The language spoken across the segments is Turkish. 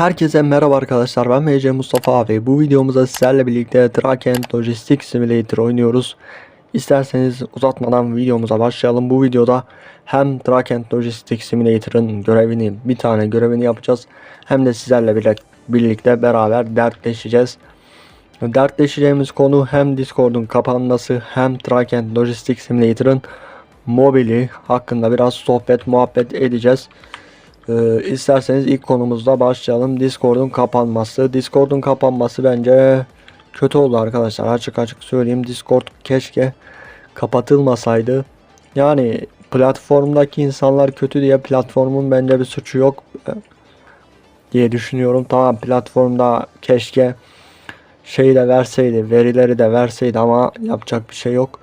Herkese merhaba arkadaşlar ben MC Mustafa abi. Bu videomuzda sizlerle birlikte Trakent Logistics Simulator oynuyoruz. İsterseniz uzatmadan videomuza başlayalım. Bu videoda hem Trakent Logistics Simulator'ın görevini bir tane görevini yapacağız. Hem de sizlerle birlikte beraber dertleşeceğiz. Dertleşeceğimiz konu hem Discord'un kapanması hem Trakent Logistics Simulator'ın mobili hakkında biraz sohbet muhabbet edeceğiz. Ee, isterseniz ilk konumuzda başlayalım. Discord'un kapanması. Discord'un kapanması bence kötü oldu arkadaşlar. Açık açık söyleyeyim. Discord keşke kapatılmasaydı. Yani platformdaki insanlar kötü diye platformun bence bir suçu yok e, diye düşünüyorum. Tamam platformda keşke şeyi de verseydi, verileri de verseydi ama yapacak bir şey yok.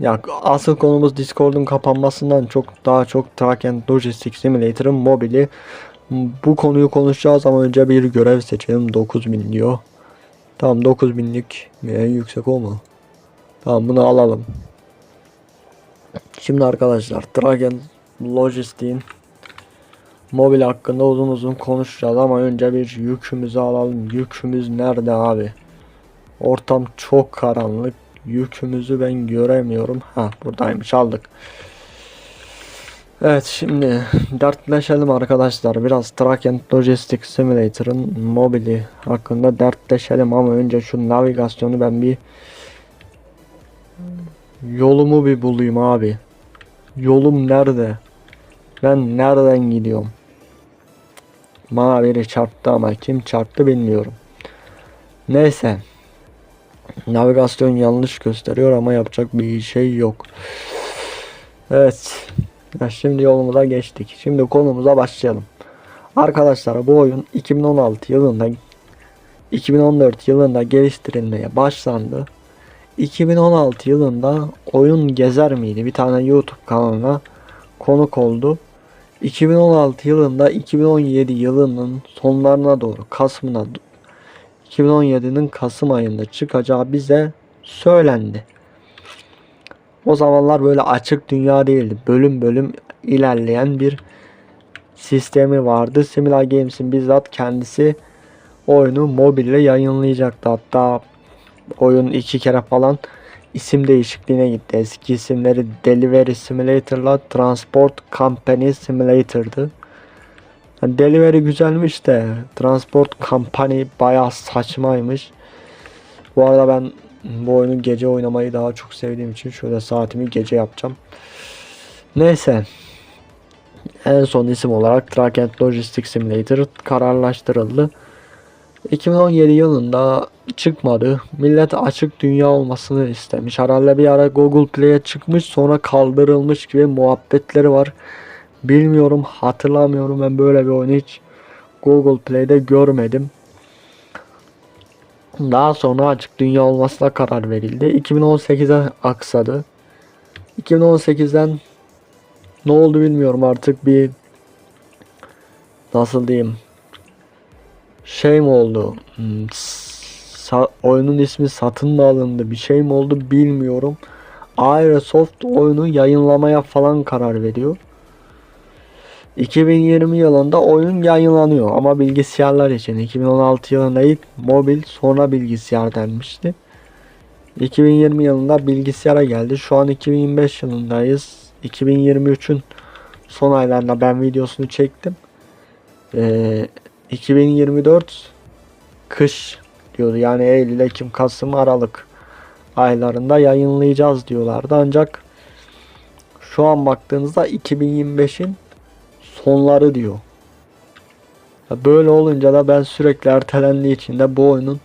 Ya asıl konumuz Discord'un kapanmasından çok daha çok Trakent Logistics Simulator'ın mobili. Bu konuyu konuşacağız ama önce bir görev seçelim. 9000 diyor. Tamam 9000'lik en yüksek o mu? Tamam bunu alalım. Şimdi arkadaşlar Trakent Logistic'in mobil hakkında uzun uzun konuşacağız ama önce bir yükümüzü alalım. Yükümüz nerede abi? Ortam çok karanlık. Yükümüzü ben göremiyorum. Ha buradaymış aldık. Evet şimdi dertleşelim arkadaşlar. Biraz Trakent Logistics Simulator'ın mobili hakkında dertleşelim ama önce şu navigasyonu ben bir yolumu bir bulayım abi. Yolum nerede? Ben nereden gidiyorum? Bana biri çarptı ama kim çarptı bilmiyorum. Neyse. Navigasyon yanlış gösteriyor ama yapacak bir şey yok. Evet. Ya şimdi yolumuza geçtik. Şimdi konumuza başlayalım. Arkadaşlar bu oyun 2016 yılında 2014 yılında geliştirilmeye başlandı. 2016 yılında oyun gezer miydi? Bir tane YouTube kanalına konuk oldu. 2016 yılında 2017 yılının sonlarına doğru Kasım'ına 2017'nin Kasım ayında çıkacağı bize söylendi. O zamanlar böyle açık dünya değildi. Bölüm bölüm ilerleyen bir sistemi vardı. Similar Games'in bizzat kendisi oyunu mobille yayınlayacaktı. Hatta oyun iki kere falan isim değişikliğine gitti. Eski isimleri Delivery Simulator'la Transport Company Simulator'dı. Delivery güzelmiş de Transport Company bayağı saçmaymış. Bu arada ben bu oyunu gece oynamayı daha çok sevdiğim için şöyle saatimi gece yapacağım. Neyse. En son isim olarak Trakent Logistics Simulator kararlaştırıldı. 2017 yılında çıkmadı. Millet açık dünya olmasını istemiş. Herhalde bir ara Google Play'e çıkmış sonra kaldırılmış gibi muhabbetleri var. Bilmiyorum hatırlamıyorum ben böyle bir oyunu hiç Google Play'de görmedim. Daha sonra açık dünya olmasına karar verildi. 2018'e aksadı. 2018'den ne oldu bilmiyorum artık bir nasıl diyeyim şey mi oldu Hmm, sa- oyunun ismi satın mı alındı bir şey mi oldu bilmiyorum Aerosoft oyunu yayınlamaya falan karar veriyor 2020 yılında oyun yayınlanıyor ama bilgisayarlar için. 2016 yılında ilk mobil sonra bilgisayar denmişti. 2020 yılında bilgisayara geldi. Şu an 2025 yılındayız. 2023'ün son aylarında ben videosunu çektim. Ee, 2024 kış diyordu. Yani Eylül, Ekim, Kasım, Aralık aylarında yayınlayacağız diyorlardı. Ancak şu an baktığınızda 2025'in sonları diyor. Böyle olunca da ben sürekli ertelendiği için de bu oyunun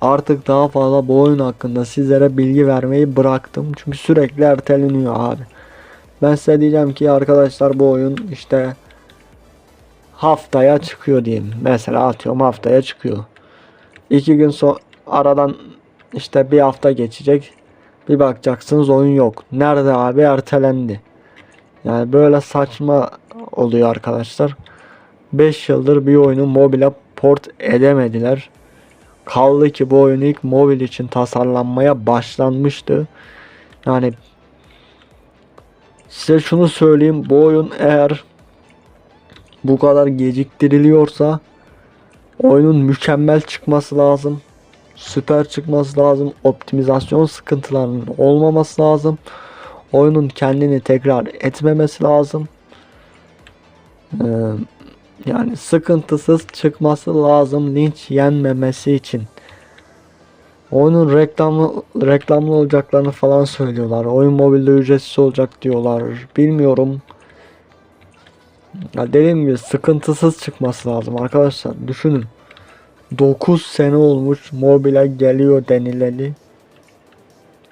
artık daha fazla bu oyun hakkında sizlere bilgi vermeyi bıraktım. Çünkü sürekli erteleniyor abi. Ben size diyeceğim ki arkadaşlar bu oyun işte haftaya çıkıyor diyeyim. Mesela atıyorum haftaya çıkıyor. İki gün sonra aradan işte bir hafta geçecek. Bir bakacaksınız oyun yok. Nerede abi ertelendi. Yani böyle saçma oluyor arkadaşlar. 5 yıldır bir oyunu mobile port edemediler. Kaldı ki bu oyun ilk mobil için tasarlanmaya başlanmıştı. Yani size şunu söyleyeyim bu oyun eğer bu kadar geciktiriliyorsa Oyunun mükemmel çıkması lazım. Süper çıkması lazım. Optimizasyon sıkıntılarının olmaması lazım. Oyunun kendini tekrar etmemesi lazım. Ee, yani sıkıntısız çıkması lazım linç yenmemesi için. Oyunun reklamlı reklamlı olacaklarını falan söylüyorlar. Oyun mobilde ücretsiz olacak diyorlar. Bilmiyorum. Ya dediğim gibi sıkıntısız çıkması lazım arkadaşlar. Düşünün. 9 sene olmuş mobile geliyor denileli.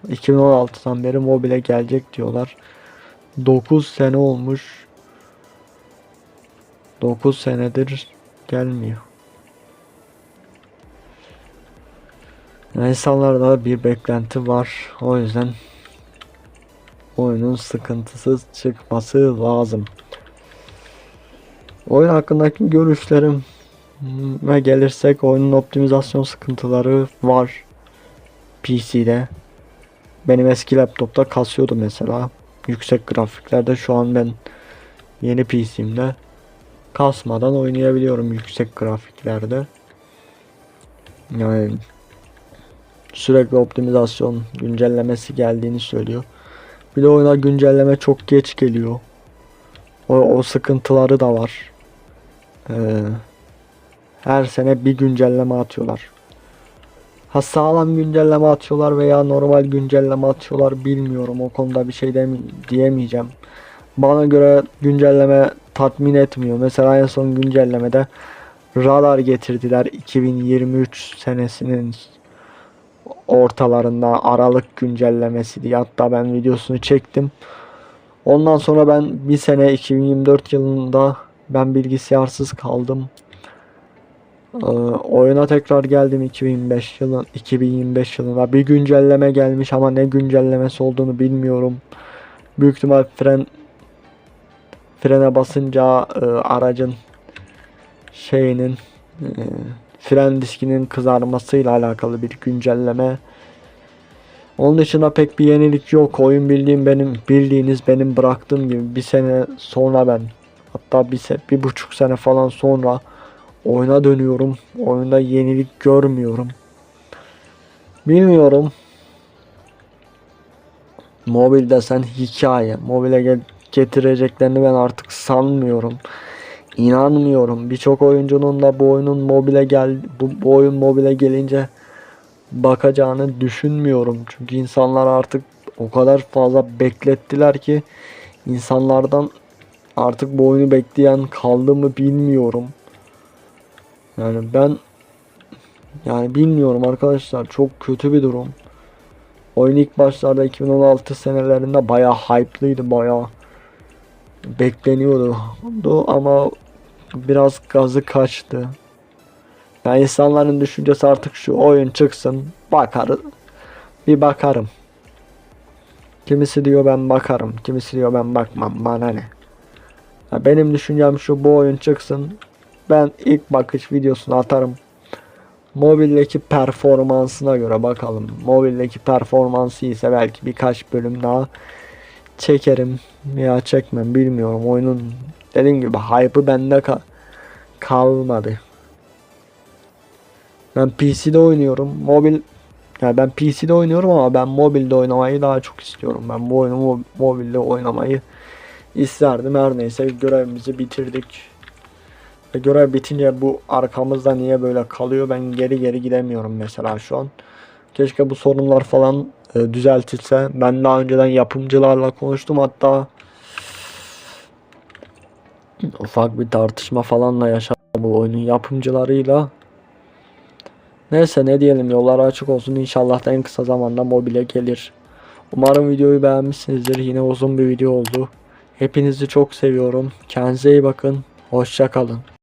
2016'dan beri mobile gelecek diyorlar. 9 sene olmuş. 9 senedir gelmiyor. Yani insanlarda bir beklenti var. O yüzden oyunun sıkıntısız çıkması lazım. Oyun hakkındaki görüşlerim ve gelirsek oyunun optimizasyon sıkıntıları var. PC'de. Benim eski laptopta kasıyordu mesela. Yüksek grafiklerde şu an ben yeni PC'mde kasmadan oynayabiliyorum yüksek grafiklerde. Yani sürekli optimizasyon güncellemesi geldiğini söylüyor. Bir de oyuna güncelleme çok geç geliyor. O, o sıkıntıları da var. Ee, her sene bir güncelleme atıyorlar. Ha sağlam güncelleme atıyorlar veya normal güncelleme atıyorlar bilmiyorum. O konuda bir şey demi- diyemeyeceğim. Bana göre güncelleme tatmin etmiyor. Mesela en son güncellemede radar getirdiler 2023 senesinin ortalarında Aralık güncellemesi diye hatta ben videosunu çektim. Ondan sonra ben bir sene 2024 yılında ben bilgisayarsız kaldım. Ee, oyuna tekrar geldim 2005 yılın 2025 yılında bir güncelleme gelmiş ama ne güncellemesi olduğunu bilmiyorum. Büyük ihtimal fren frene basınca e, aracın şeyinin e, fren diskinin kızarmasıyla alakalı bir güncelleme. Onun dışında pek bir yenilik yok. Oyun bildiğim benim bildiğiniz benim bıraktığım gibi bir sene sonra ben hatta bir, bir buçuk sene falan sonra oyuna dönüyorum. Oyunda yenilik görmüyorum. Bilmiyorum. Mobil desen hikaye. Mobile gel- getireceklerini ben artık sanmıyorum. İnanmıyorum. Birçok oyuncunun da bu oyunun mobile gel bu, bu oyun mobile gelince bakacağını düşünmüyorum. Çünkü insanlar artık o kadar fazla beklettiler ki insanlardan artık bu oyunu bekleyen kaldı mı bilmiyorum. Yani ben yani bilmiyorum arkadaşlar çok kötü bir durum. Oyun ilk başlarda 2016 senelerinde bayağı hype'lıydı bayağı bekleniyordu ama biraz gazı kaçtı. Yani insanların düşüncesi artık şu oyun çıksın bakarız bir bakarım. Kimisi diyor ben bakarım, kimisi diyor ben bakmam bana ne. Ya benim düşüncem şu bu oyun çıksın ben ilk bakış videosunu atarım. Mobildeki performansına göre bakalım. Mobildeki performansı ise belki birkaç bölüm daha çekerim veya çekmem bilmiyorum. Oyunun dediğim gibi hype'ı bende ka- kalmadı. Ben PC'de oynuyorum. Mobil yani ben PC'de oynuyorum ama ben mobilde oynamayı daha çok istiyorum. Ben bu oyunu mo- mobilde oynamayı isterdim. Her neyse görevimizi bitirdik. Ve görev bitince bu arkamızda niye böyle kalıyor ben geri geri gidemiyorum mesela şu an. Keşke bu sorunlar falan e, düzeltilse. Ben daha önceden yapımcılarla konuştum hatta ufak bir tartışma falanla yaşadım bu oyunun yapımcılarıyla. Neyse ne diyelim yollar açık olsun inşallah en kısa zamanda mobile gelir. Umarım videoyu beğenmişsinizdir. Yine uzun bir video oldu. Hepinizi çok seviyorum. Kendinize iyi bakın. Hoşça kalın.